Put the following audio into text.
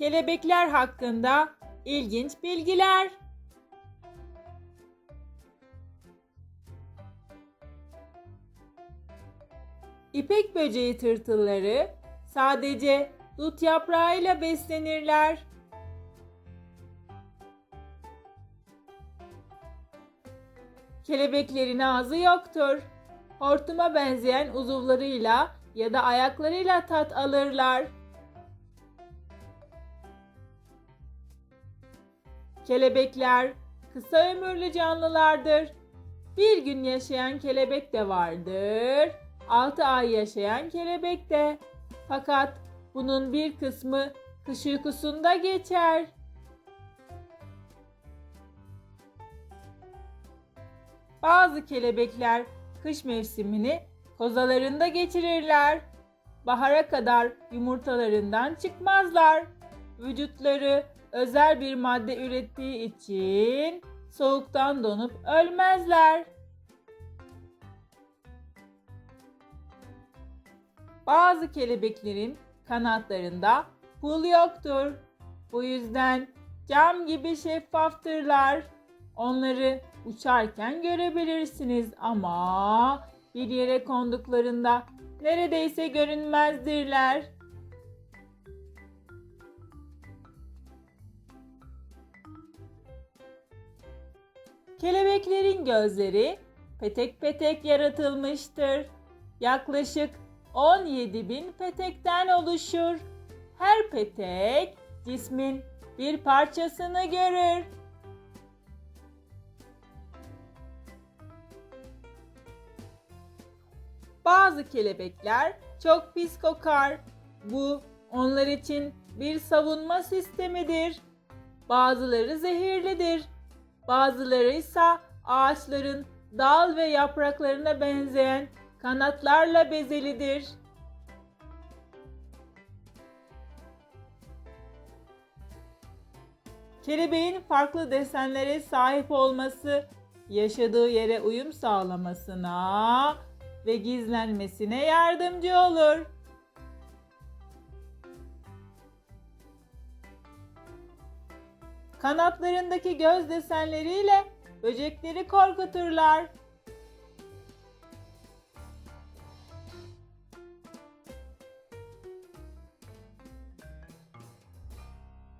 kelebekler hakkında ilginç bilgiler. İpek böceği tırtılları sadece dut yaprağıyla beslenirler. Kelebeklerin ağzı yoktur. Hortuma benzeyen uzuvlarıyla ya da ayaklarıyla tat alırlar. Kelebekler kısa ömürlü canlılardır. Bir gün yaşayan kelebek de vardır. 6 ay yaşayan kelebek de. Fakat bunun bir kısmı kış uykusunda geçer. Bazı kelebekler kış mevsimini kozalarında geçirirler. Bahara kadar yumurtalarından çıkmazlar. Vücutları özel bir madde ürettiği için soğuktan donup ölmezler. Bazı kelebeklerin kanatlarında pul yoktur. Bu yüzden cam gibi şeffaftırlar. Onları uçarken görebilirsiniz ama bir yere konduklarında neredeyse görünmezdirler. Kelebeklerin gözleri petek petek yaratılmıştır. Yaklaşık 17 bin petekten oluşur. Her petek cismin bir parçasını görür. Bazı kelebekler çok pis kokar. Bu onlar için bir savunma sistemidir. Bazıları zehirlidir. Bazıları ise ağaçların dal ve yapraklarına benzeyen kanatlarla bezelidir. Kelebeğin farklı desenlere sahip olması yaşadığı yere uyum sağlamasına ve gizlenmesine yardımcı olur. Kanatlarındaki göz desenleriyle böcekleri korkuturlar.